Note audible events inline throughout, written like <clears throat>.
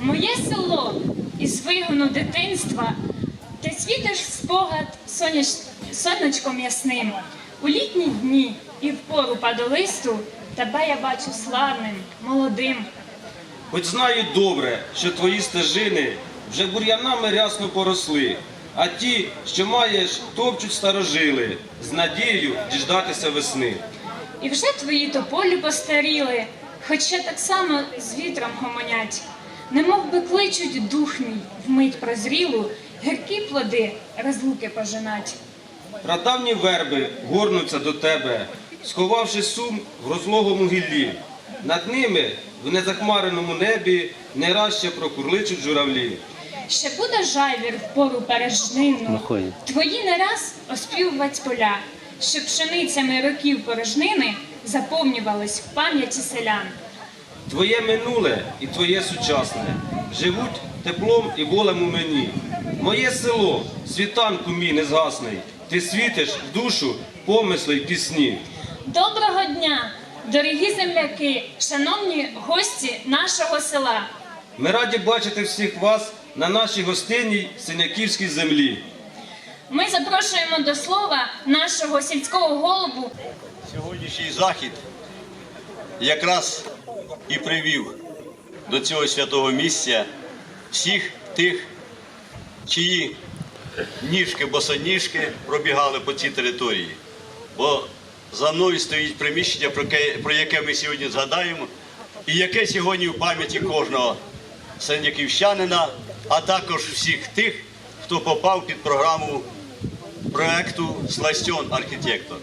Моє село із вигону дитинства, ти світиш спогад соняш... сонечком ясним. У літні дні і в пору падолисту тебе я бачу славним, молодим. Хоч знаю добре, що твої стежини вже бур'янами рясно поросли, а ті, що маєш, топчуть старожили, з надією діждатися весни. І вже твої тополі постаріли, хоч ще так само з вітром гомонять. Немов би кличуть дух мій вмить прозрілу, гіркі плоди розлуки пожинать. Прадавні верби горнуться до тебе, сховавши сум в розлогому гіллі. Над ними в незахмареному небі не раз ще прокурличуть журавлі. Ще буде жайвір в пору пережнину, твої не раз оспівувать поля, щоб пшеницями років порожнини заповнювались в пам'яті селян. Твоє минуле і твоє сучасне живуть теплом і болем у мені. Моє село, світанку мій незгасний, ти світиш в душу, помисли й пісні. Доброго дня, дорогі земляки, шановні гості нашого села. Ми раді бачити всіх вас на нашій гостинній синяківській землі. Ми запрошуємо до слова нашого сільського голову Сьогоднішній захід якраз і привів до цього святого місця всіх тих, чиї ніжки, босоніжки пробігали по цій території. Бо за мною стоїть приміщення, про яке, ми сьогодні згадаємо, і яке сьогодні в пам'яті кожного синяківщанина, а також всіх тих, хто попав під програму проекту Сластьон Архітектор.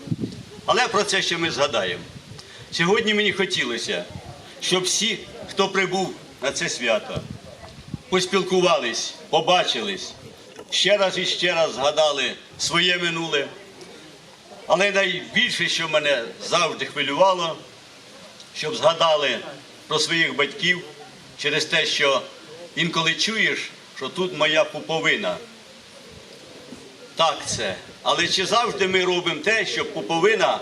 Але про це ще ми згадаємо. Сьогодні мені хотілося, щоб всі, хто прибув на це свято, поспілкувались, побачились, ще раз і ще раз згадали своє минуле. Але найбільше, що мене завжди хвилювало, щоб згадали про своїх батьків через те, що інколи чуєш, що тут моя пуповина. Так це. Але чи завжди ми робимо те, щоб пуповина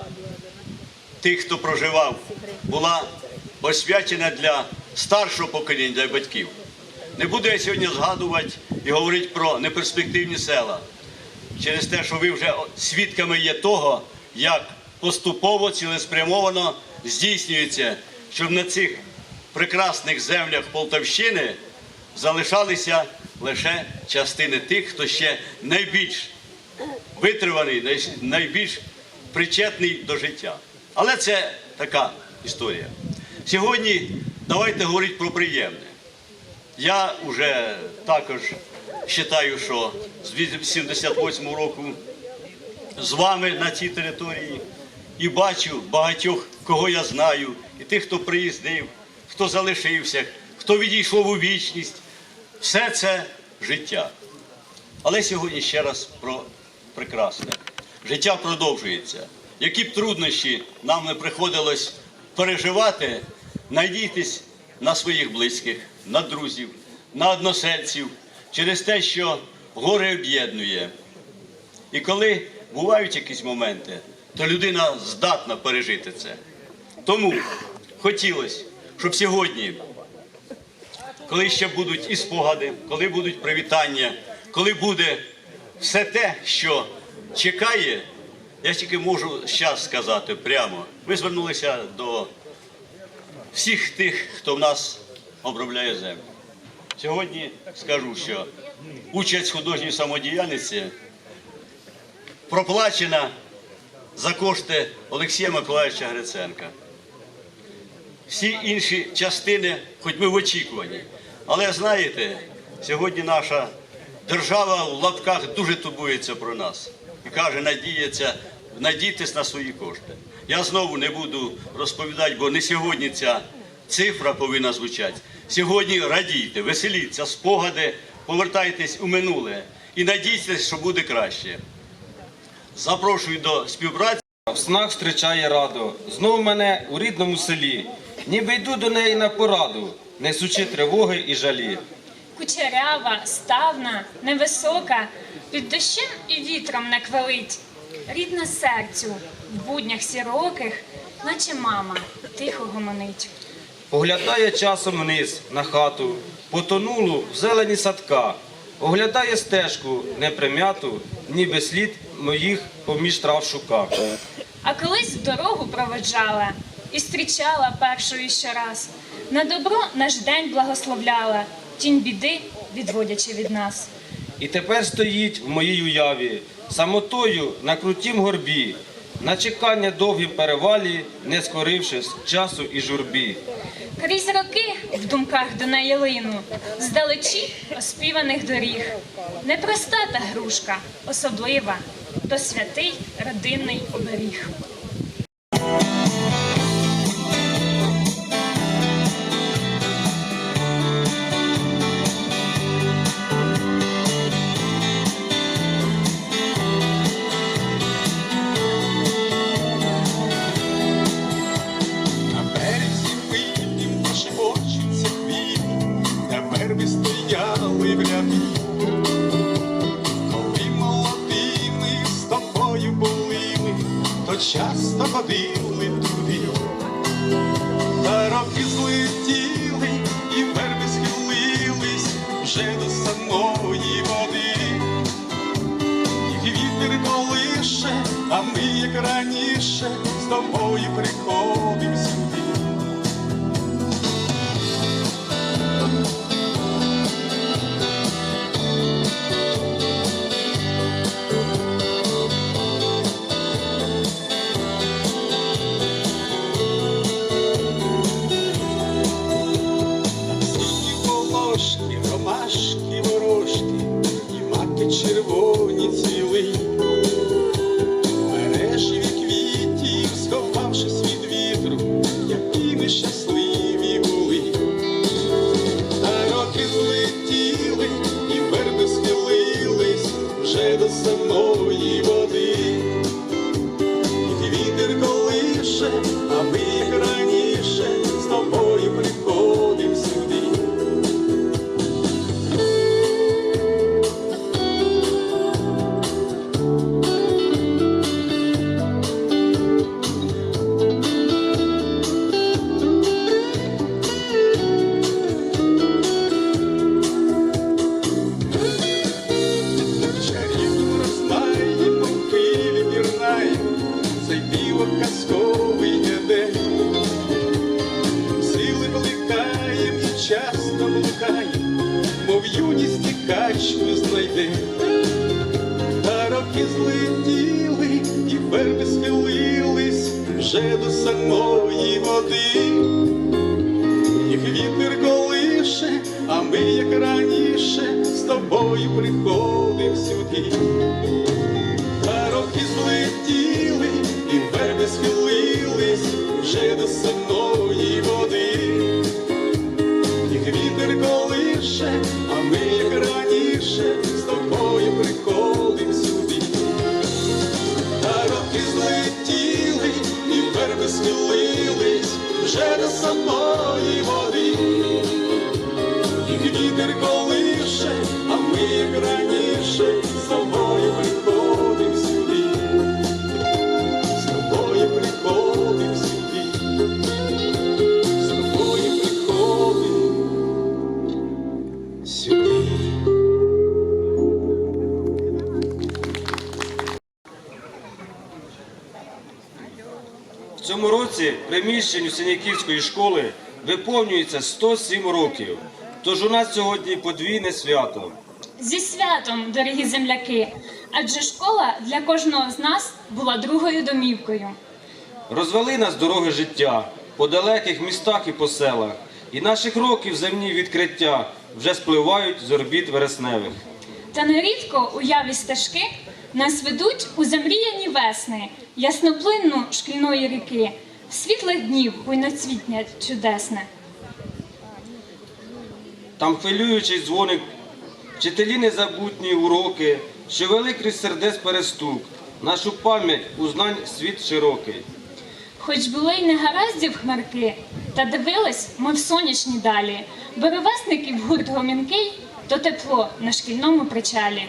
тих, хто проживав, була освячена для старшого покоління, для батьків? Не буду я сьогодні згадувати і говорити про неперспективні села. Через те, що ви вже свідками є того, як поступово, цілеспрямовано здійснюється, щоб на цих прекрасних землях Полтавщини залишалися лише частини тих, хто ще найбільш витриваний, найбільш причетний до життя. Але це така історія. Сьогодні давайте говорити про приємне. Я вже також вважаю, що з 88 року з вами на цій території і бачу багатьох, кого я знаю, і тих, хто приїздив, хто залишився, хто відійшов у вічність. Все це життя. Але сьогодні ще раз про прекрасне. Життя продовжується. Які б труднощі нам не приходилось переживати, надійтесь на своїх близьких, на друзів, на односельців, через те, що горе об'єднує. І коли бувають якісь моменти, то людина здатна пережити це. Тому хотілося, щоб сьогодні коли ще будуть і спогади, коли будуть привітання, коли буде все те, що чекає, я тільки можу зараз сказати прямо. Ми звернулися до всіх тих, хто в нас обробляє землю. Сьогодні скажу, що участь в художній самодіяльності проплачена за кошти Олексія Миколаївича Гриценка всі інші частини, хоч ми в очікуванні. Але знаєте, сьогодні наша держава в лапках дуже турбується про нас і каже, надіється, надійтесь на свої кошти. Я знову не буду розповідати, бо не сьогодні ця цифра повинна звучати. Сьогодні радійте, веселіться, спогади, повертайтесь у минуле і надійтесь, що буде краще. Запрошую до співпраці. В снах зустрічає радо, знов мене у рідному селі, ніби йду до неї на пораду, несучи тривоги і жалі. кучерява, ставна, невисока, під дощем і вітром не квелить. Рідна серцю в буднях сіроких, наче мама тихо гомонить. поглядає часом вниз на хату, потонулу в зелені садка, оглядає стежку неприм'яту, ніби слід моїх поміж трав шукав. А колись в дорогу проведжала і зустрічала першою щораз. На добро наш день благословляла, тінь біди відводячи від нас. І тепер стоїть в моїй уяві, самотою на крутім горбі, на чекання довгім перевалі, не скорившись часу і журбі. Крізь роки в думках до неї лину, здалечі оспіваних доріг. Непроста та грушка, особлива, то святий родинний оберіг. Роки злетіли і верби схилились вже до самої води. Їх вітер колише, а ми, як раніше, з тобою приходим тобою приходим сюди. А роки злетіли, і верби схилились вже до самої приміщенню Синяківської школи виповнюється 107 років. Тож у нас сьогодні подвійне свято. Зі святом, дорогі земляки, адже школа для кожного з нас була другою домівкою. Розвели нас дороги життя по далеких містах і по селах, і наших років земні відкриття вже спливають з орбіт вересневих. Та нерідко уяві стежки нас ведуть у замріяні весни, ясноплинну шкільної ріки, світлих днів буйноцвітня чудесне. Там хвилюючий дзвоник, вчителі незабутні уроки, що вели крізь сердець перестук, нашу пам'ять узнань світ широкий. Хоч були й негараздів хмарки, та дивились ми в сонячні далі, бо ровесників гурт гомінкий, то тепло на шкільному причалі.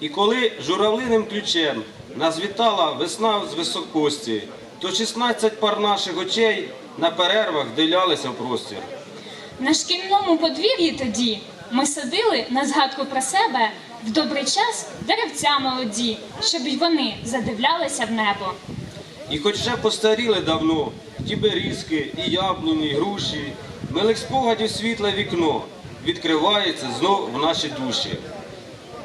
І коли журавлиним ключем нас вітала весна з високості, то 16 пар наших очей на перервах дивлялися в простір. На шкільному подвір'ї тоді ми садили на згадку про себе в добрий час деревця молоді, щоб й вони задивлялися в небо. І хоч вже постаріли давно, ті берізки, і яблуні, і груші, милих спогадів світле вікно відкривається знов в наші душі.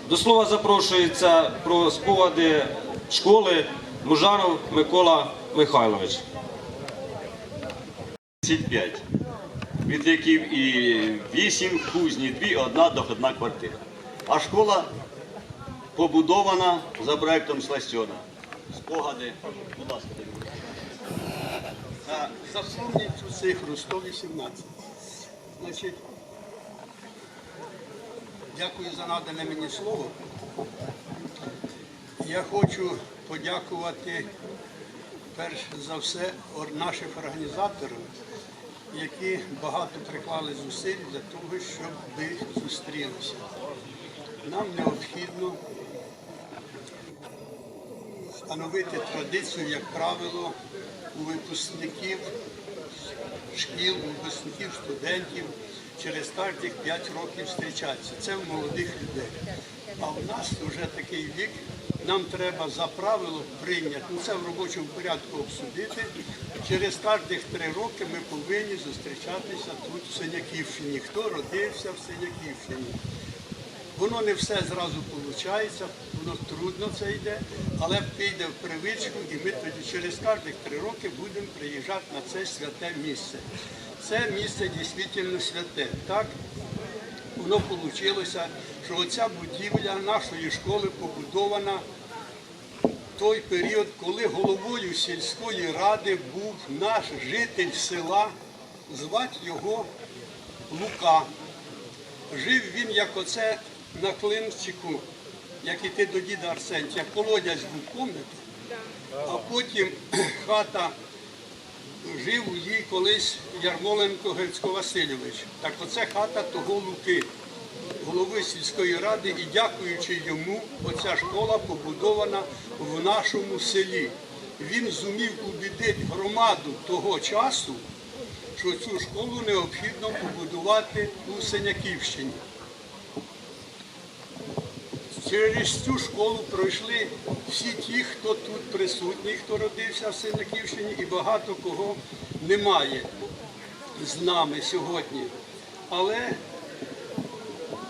До слова запрошується про спогади школи Мужанов Микола Михайлович. 35. Від яких і 8 кузні, 2, одна доходна квартира. А школа побудована за проектом Сластьона. Спогади, будь ласка. Заслухайте цю цифру 118. Значить, дякую за надане мені слово. Я хочу подякувати перш за все ор- нашим організаторам, які багато приклали зусиль для того, щоб ми зустрілися. Нам необхідно встановити традицію, як правило, у випускників шкіл, у випускників студентів через кожних 5 років зустрічатися. Це в молодих людей. А у нас вже такий вік, нам треба за правило прийняти, ну це в робочому порядку обсудити. Через кожних три роки ми повинні зустрічатися тут в Синяківщині. Хто родився в Синяківщині? Воно не все зразу виходить, воно трудно це йде, але піде в привичку, і ми тоді через кожних три роки будемо приїжджати на це святе місце. Це місце дійсно святе. Так воно вийшло, що оця будівля нашої школи побудована в той період, коли головою сільської ради був наш житель села, звати його Лука. Жив він як оце на клинчику, як іти до діда Арсентія. Колодязь був, пам'ятаєте? А потім <clears throat> хата жив у їй колись Ярмоленко Грицько Васильович. Так оце хата того Луки, голови сільської ради, і дякуючи йому, оця школа побудована в нашому селі. Він зумів убідити громаду того часу, що цю школу необхідно побудувати у Синяківщині. Через цю школу пройшли всі ті, хто тут присутній, хто родився в Синяківщині, і багато кого немає з нами сьогодні. Але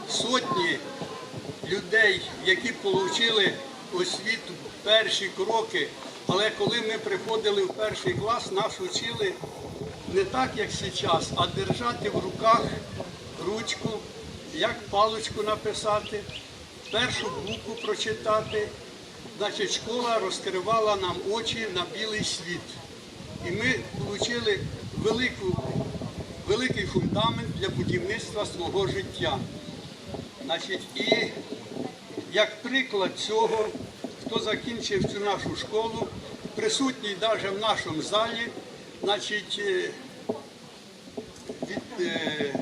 сотні людей, які отримали освіту перші кроки, але коли ми приходили в перший клас, нас вчили не так, як зараз, а держати в руках ручку, як паличку написати, першу букву прочитати. Значить, школа розкривала нам очі на білий світ. І ми отримали велику, великий фундамент для будівництва свого життя. Значить, і як приклад цього, хто закінчив цю нашу школу, присутній навіть в нашому залі, значить, е, від, е,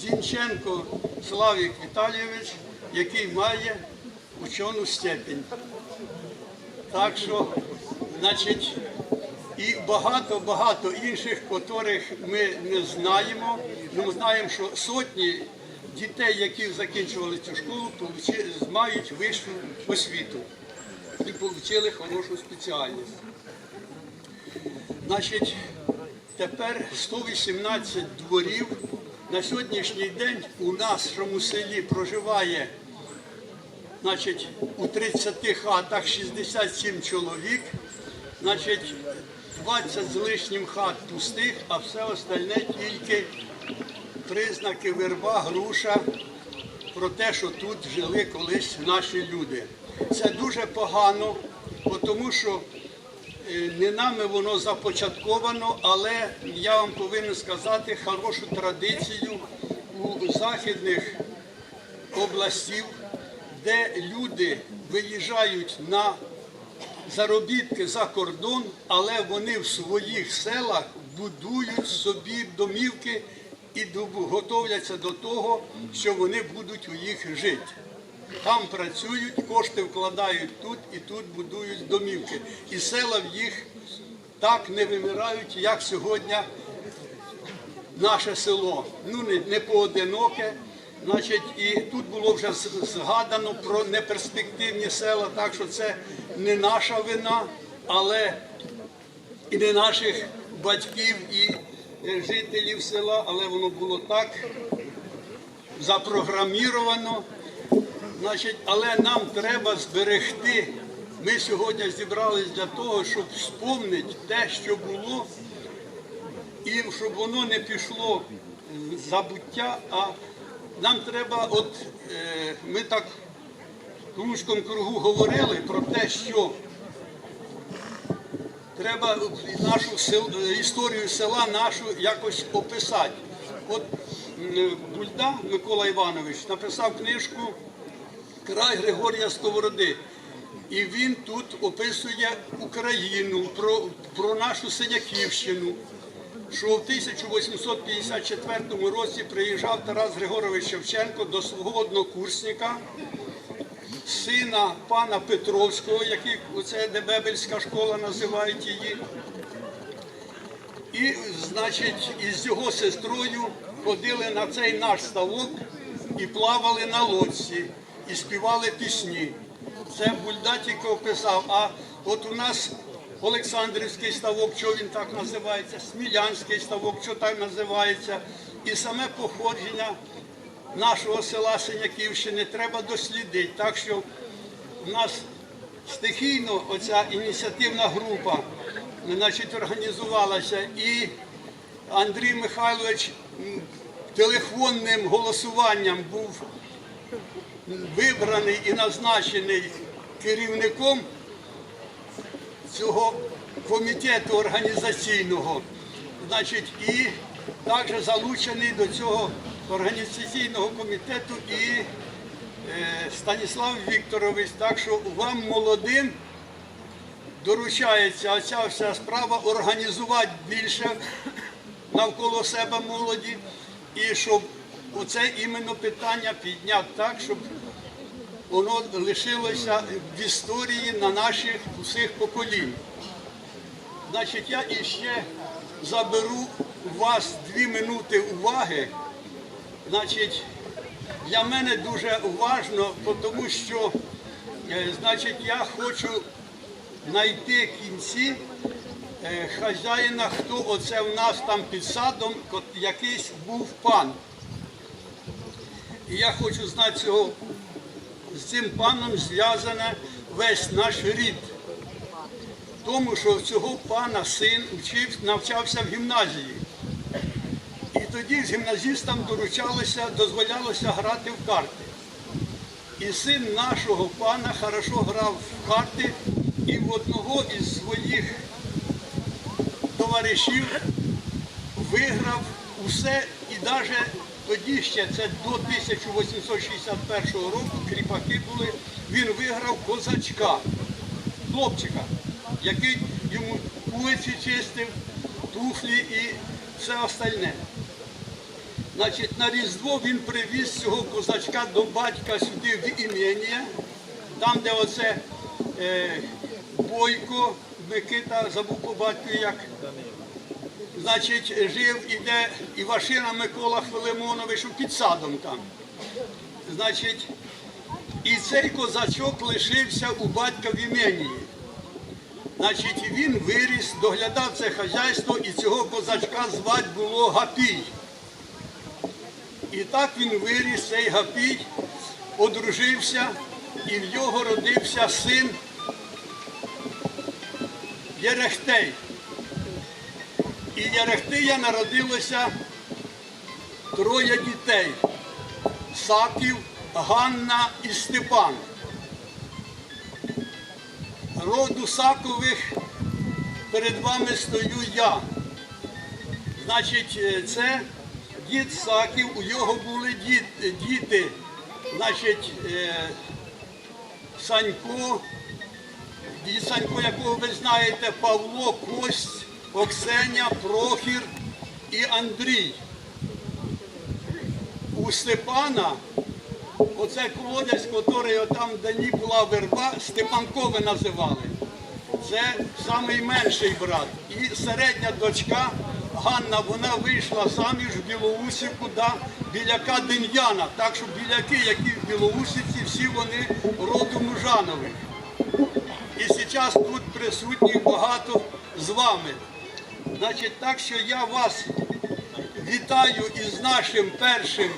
Зінченко Славік Віталійович, який має учену степінь. Так що, значить, і багато-багато інших, котрих ми не знаємо. Ну, Ми знаємо, що сотні дітей, які закінчували цю школу, мають вищу освіту і отримали хорошу спеціальність. Значить, тепер 118 дворів. На сьогоднішній день у нашому селі проживає значить, у 30 хатах 67 чоловік, значить, 20 з лишнім хат пустих, а все остальне тільки признаки верба, груша про те, що тут жили колись наші люди. Це дуже погано, тому що не нами воно започатковано, але я вам повинен сказати хорошу традицію у західних областів, де люди виїжджають на заробітки за кордон, але вони в своїх селах будують собі домівки і готовляться до того, що вони будуть у їх жити. Там працюють, кошти вкладають тут і тут будують домівки. І села в їх так не вимирають, як сьогодні наше село. Ну, не, не поодиноке. Значить, і тут було вже згадано про неперспективні села, так що це не наша вина, але і не наших батьків і е, жителів села, але воно було так запрограміровано. Значить, але нам треба зберегти. Ми сьогодні зібрались для того, щоб вспомнити те, що було, і щоб воно не пішло забуття, а нам треба, от е, ми так в Луцькому кругу говорили про те, що треба нашу сел- історію села нашу якось описати. От Бульда Микола Іванович написав книжку Край Григорія Сковороди. І він тут описує Україну, про, про нашу Синяківщину, що в 1854 році приїжджав Тарас Григорович Шевченко до свого однокурсника, сина пана Петровського, який оце Дебебельська школа називають її. І, значить, із його сестрою ходили на цей наш ставок і плавали на лодці, і співали пісні. Це Бульда тільки описав. А от у нас Олександрівський ставок, що він так називається, Смілянський ставок, що так називається, і саме походження нашого села Синяківщини треба дослідити. Так що у нас стихійно оця ініціативна група значить, організувалася і Андрій Михайлович телефонним голосуванням був вибраний і назначений керівником цього комітету організаційного. Значить, і також залучений до цього організаційного комітету і е, Станіслав Вікторович. Так що вам молодим доручається оця вся справа організувати більше навколо себе молоді, і щоб оце іменно питання підняти так, щоб воно лишилося в історії на наших усіх поколінь. Значить, я іще заберу у вас дві минути уваги. Значить, для мене дуже важно, тому що, е, значить, я хочу знайти кінці е, хазяїна, хто оце в нас там під садом, якийсь був пан. І я хочу знати цього, з цим паном зв'язане весь наш рід. Тому що цього пана син вчив, навчався в гімназії. І тоді з гімназістам доручалося, дозволялося грати в карти. І син нашого пана хорошо грав в карти, і в одного із своїх товаришів виграв усе і навіть тоді ще це до 1861 року кріпаки були, він виграв козачка, хлопчика, який йому вулиці чистив, туфлі і все остальне. Значить, на Різдво він привіз цього козачка до батька сюди в імення, там, де оце е, Бойко, Микита, забув по батьку як. Значить, жив іде Івашина Микола Филимонович у підсадом там. Значить, і цей козачок лишився у батька в іменії. Значить, він виріс, доглядав це хазяйство, і цього козачка звати було Гапій. І так він виріс, цей Гапій, одружився, і в його родився син Єрехтей. І Єрехтия народилося троє дітей. Саків, Ганна і Степан. Роду Сакових перед вами стою я. Значить, е, це дід Саків, у його були діт- діти, значить, е, Санько, дід Санько, якого ви знаєте, Павло, Кость, Оксеня, Прохір і Андрій. У Степана, оце колодязь, який там в Дані була верба, Степанкове називали. Це найменший брат. І середня дочка Ганна, вона вийшла заміж в Білоусівку, да, біляка Дем'яна. Так що біляки, які в Білоусівці, всі вони роду Мужанових. І зараз тут присутніх багато з вами. Значить, так що я вас вітаю із нашим першим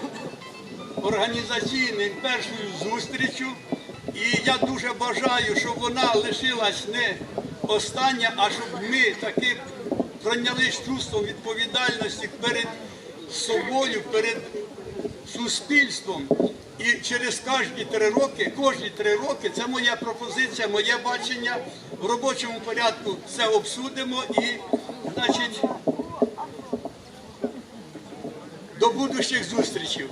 організаційним першою зустрічю. І я дуже бажаю, щоб вона лишилась не остання, а щоб ми таки пройнялись чувством відповідальності перед собою, перед суспільством. І через кожні три роки, кожні три роки, це моя пропозиція, моє бачення. В робочому порядку це обсудимо і, значить, до будущих зустрічей.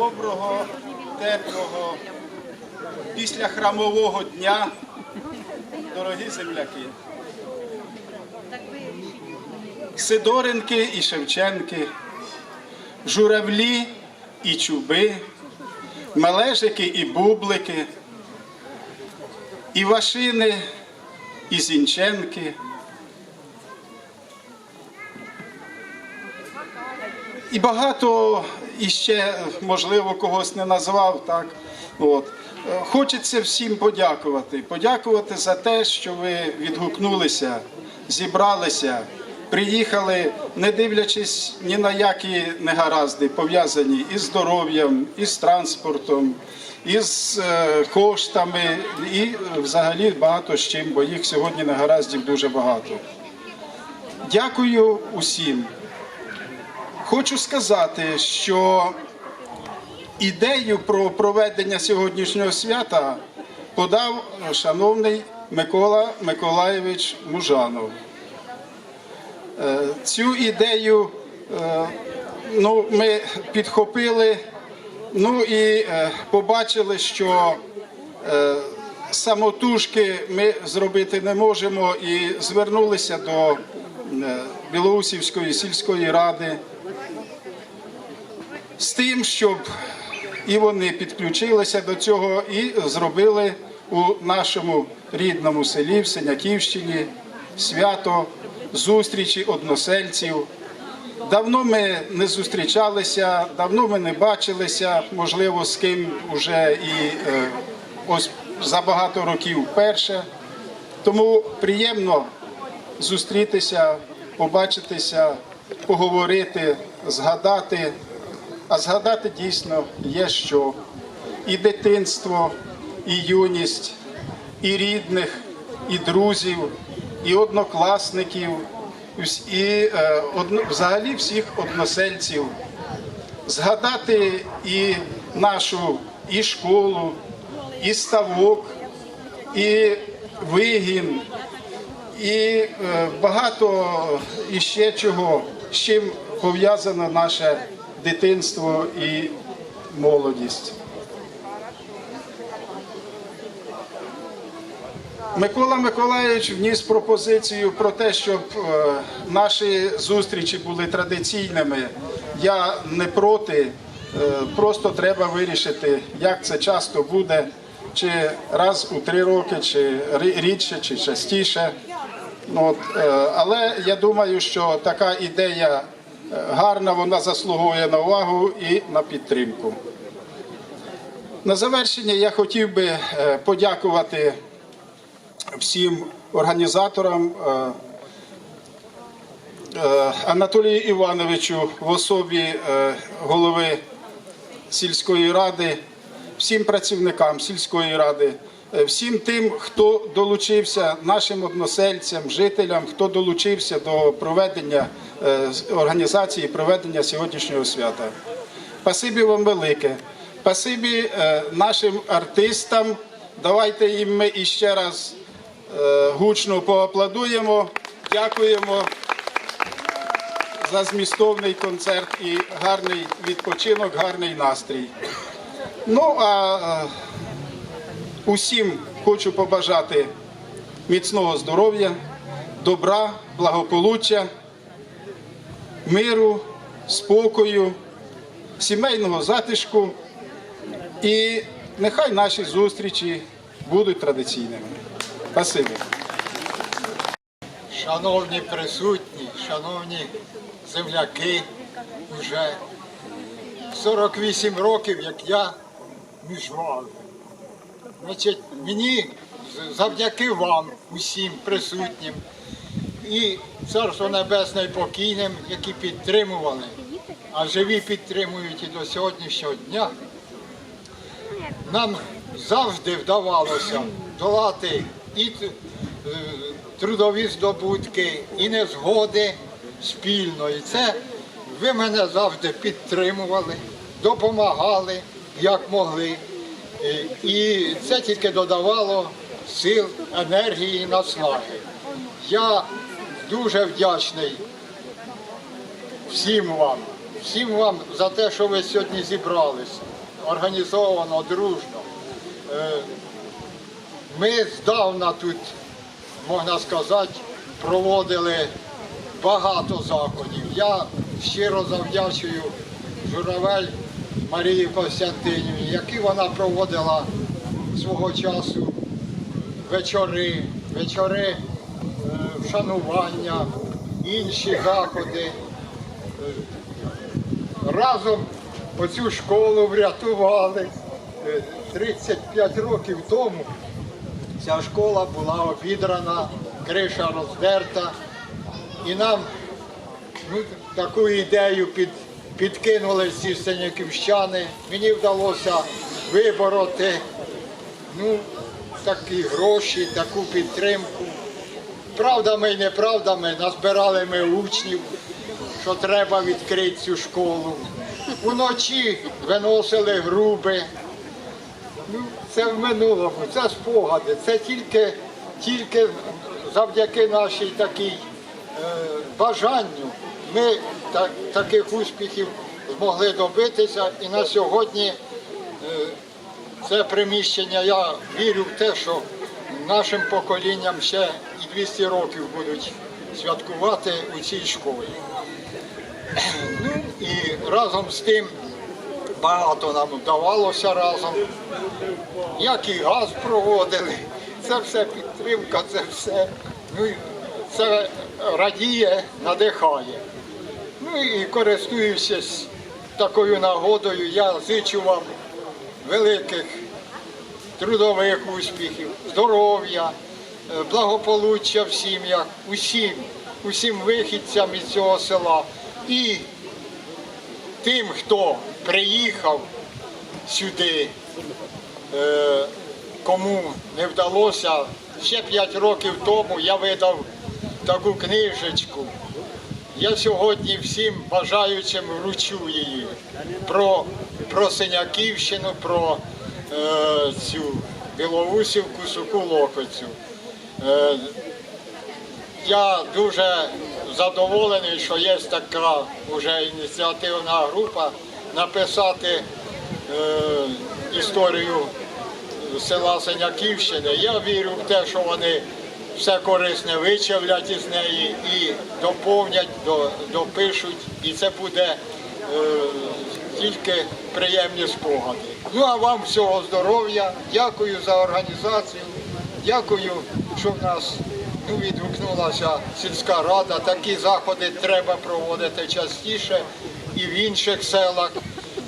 доброго, теплого, після храмового дня, дорогі земляки. Сидоренки і Шевченки, журавлі і чуби, мележики і бублики, Івашини і зінченки. І багато іще, можливо, когось не назвав. Так? От. Е, Хочеться всім подякувати. Подякувати за те, що ви відгукнулися, зібралися, приїхали, не дивлячись ні на які негаразди, пов'язані із здоров'ям, із транспортом, із е, коштами і взагалі багато з чим, бо їх сьогодні негараздів дуже багато. Дякую усім. Хочу сказати, що ідею про проведення сьогоднішнього свята подав шановний Микола Миколаєвич Мужанов. Е, Цю ідею е, ну, ми підхопили, ну і е, побачили, що е, самотужки ми зробити не можемо і звернулися до е, Білоусівської сільської ради з тим, щоб і вони підключилися до цього і зробили у нашому рідному селі в Синяківщині свято зустрічі односельців. Давно ми не зустрічалися, давно ми не бачилися, можливо, з ким вже і е, ось за багато років вперше. Тому приємно зустрітися, побачитися, поговорити, згадати. А згадати дійсно є що. І дитинство, і юність, і рідних, і друзів, і однокласників, і е, взагалі всіх односельців. Згадати і нашу і школу, і ставок, і вигін, і е, багато іще чого, з чим пов'язано наше дитинство і молодість. Микола Миколаївич вніс пропозицію про те, щоб е, наші зустрічі були традиційними. Я не проти, е, просто треба вирішити, як це часто буде, чи раз у три роки, чи рідше, чи частіше. Ну, От, е, але я думаю, що така ідея гарна, вона заслуговує на увагу і на підтримку. На завершення я хотів би подякувати всім організаторам е, е, Анатолію Івановичу в особі е, голови сільської ради, всім працівникам сільської ради, всім тим, хто долучився, нашим односельцям, жителям, хто долучився до проведення організації проведення сьогоднішнього свята. Спасибі вам велике. Спасибі нашим артистам. Давайте їм ми іще раз гучно поаплодуємо. Дякуємо за змістовний концерт і гарний відпочинок, гарний настрій. Ну а е, усім хочу побажати міцного здоров'я, добра, благополуччя, миру, спокою, сімейного затишку. І нехай наші зустрічі будуть традиційними. Спасибі. Шановні присутні, шановні земляки, вже 48 років, як я між вами. Значить, мені завдяки вам, усім присутнім, і Царство Небесне і покійним, які підтримували, а живі підтримують і до сьогоднішнього дня, нам завжди вдавалося долати і е, трудові здобутки, і незгоди спільно. І це ви мене завжди підтримували, допомагали, як могли. Е, І це тільки додавало сил, енергії, наснаги. Я дуже вдячний всім вам, всім вам за те, що ви сьогодні зібралися організовано, дружно. Е, Ми здавна тут, можна сказати, проводили багато заходів. Я щиро завдячую Журавель Марії Костянтинівні, які вона проводила свого часу вечори, вечори е, вшанування, інші заходи. Разом оцю школу врятували. Е, 35 років тому ця школа була обідрана, криша роздерта. І нам ну, таку ідею під, підкинули ці синяківщани. Мені вдалося вибороти ну, такі гроші, таку підтримку. Правдами і неправдами назбирали ми учнів, що треба відкрити цю школу. Уночі виносили груби. Ну, це в минулому, це спогади. Це тільки, тільки завдяки нашій такій е, бажанню ми так, таких успіхів змогли добитися. І на сьогодні е, це приміщення, я вірю в те, що нашим поколінням ще і 200 років будуть святкувати у цій школі. <clears throat> Ну і разом з тим багато нам вдавалося разом. Як і газ проводили, це все підтримка, це все. Ну, це радіє, надихає. Ну і користуючись такою нагодою, я зичу вам великих трудових успіхів, здоров'я, е, благополуччя в сім'ях, усім, усім вихідцям із цього села. І тим, хто приїхав сюди, е, кому не вдалося, ще 5 років тому я видав таку книжечку. Я сьогодні всім бажаючим вручу її про, про Синяківщину, про е, цю Білоусівку, Суку Локоцю. Е, я дуже задоволений, що є така вже ініціативна група написати е, історію села Синяківщини. Я вірю в те, що вони все корисне вичавлять із неї і доповнять, до- допишуть, і це буде е, тільки приємні спогади. Ну а вам всього здоров'я, дякую за організацію, дякую, що в нас ну, відгукнулася сільська рада. Такі заходи треба проводити частіше і в інших селах.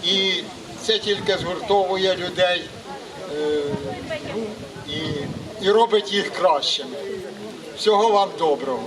І це тільки згуртовує людей е, ну, і, і робить їх кращими. Всього вам доброго.